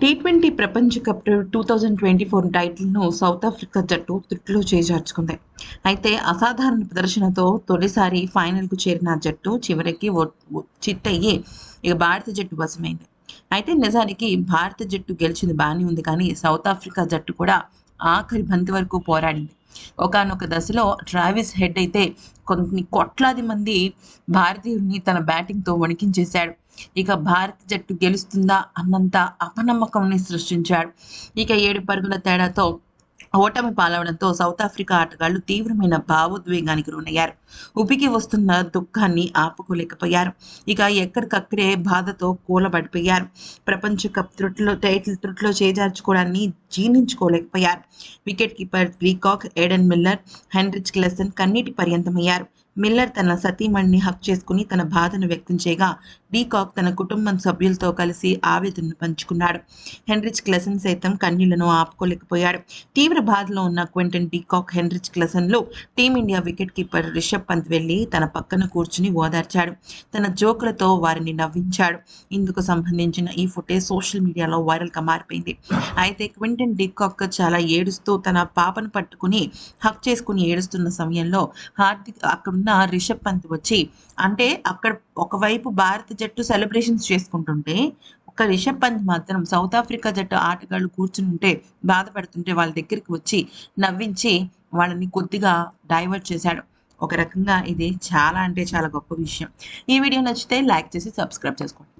Tea twenty ప్రపంచ cup two thousand twenty four టైటిల్ను South Africa జట్టు తృప్తిలో చేజార్చుకుంది. అయితే అసాధారణ ప్రదర్శనతో తొలిసారి ఫైనల్కు చేరిన జట్టు చివరికి చిట్టయ్యి ఇక భారత జట్టు వశమైంది. అయితే నిజానికి భారత జట్టు గెలిచింది బాగానే ఉంది కానీ సౌత్ ఆఫ్రికా జట్టు కూడా ఆఖరి బంతి వరకు పోరాడింది. ఒకానొక దశలో ట్రావిస్ హెడ్ అయితే కొన్ని కోట్లాది మంది భారతీయుల్ని తన బ్యాటింగ్తో వణికించేశాడు. ఇక భారత జట్టు గెలుస్తుందా అన్నంత అపనమ్మకంని సృష్టించాడు. ఇక ఏడు పరుగుల తేడాతో ఓటమి పాలవడంతో సౌత్ ఆఫ్రికా ఆటగాళ్ళు తీవ్రమైన భావోద్వేగానికి లోనయ్యారు. ఉపికి వస్తున్న దుఃఖాన్ని ఆపుకోలేకపోయారు. ఇక ఎక్కడికక్కడే బాధతో కూలబడిపోయారు. ప్రపంచ కప్ త్రుట్లో టైటిల్ త్రుట్లో చేజార్చుకోవడాన్ని జీర్ణించుకోలేకపోయారు. వికెట్ కీపర్ ప్లీకాక్ ఏడెన్ మిల్లర్ హెన్రిచ్ క్లెసన్ కన్నీటి పర్యంతమయ్యారు. మిల్లర్ తన సతీమణిని హక్ చేసుకుని తన బాధను వ్యక్తం చేయగా డీకాక్ తన కుటుంబం సభ్యులతో కలిసి ఆవేదనను పంచుకున్నాడు. హెన్రిచ్ క్లెసన్ సైతం కన్నీళ్ళను ఆపుకోలేకపోయాడు. తీవ్ర బాధలో ఉన్న Quinton de Kock Heinrich క్లెసన్లో team India wicket keeper Rishabh Pant వెళ్ళి తన పక్కన కూర్చుని ఓదార్చాడు. తన జోకులతో వారిని నవ్వించాడు. ఇందుకు సంబంధించిన ఈ ఫుటేజ్ సోషల్ మీడియాలో వైరల్గా మారిపోయింది. అయితే క్వింటన్ డీకాక్ చాలా ఏడుస్తూ తన పాపను పట్టుకుని హక్ చేసుకుని ఏడుస్తున్న సమయంలో హార్దిక్ అక్కడున్న రిషబ్ పంత్ వచ్చి అంటే అక్కడ ఒకవైపు భారత జట్టు సెలబ్రేషన్స్ చేసుకుంటుంటే ఒక రిషబ్ పంత్ మాత్రం సౌత్ ఆఫ్రికా జట్టు ఆటగాళ్ళు కూర్చుని ఉంటే బాధపడుతుంటే వాళ్ళ దగ్గరికి వచ్చి నవ్వించి వాళ్ళని కొద్దిగా డైవర్ట్ చేశాడు. ఒక రకంగా ఇది చాలా అంటే చాలా గొప్ప విషయం. ఈ వీడియో నచ్చితే లైక్ చేసి సబ్స్క్రైబ్ చేసుకోండి.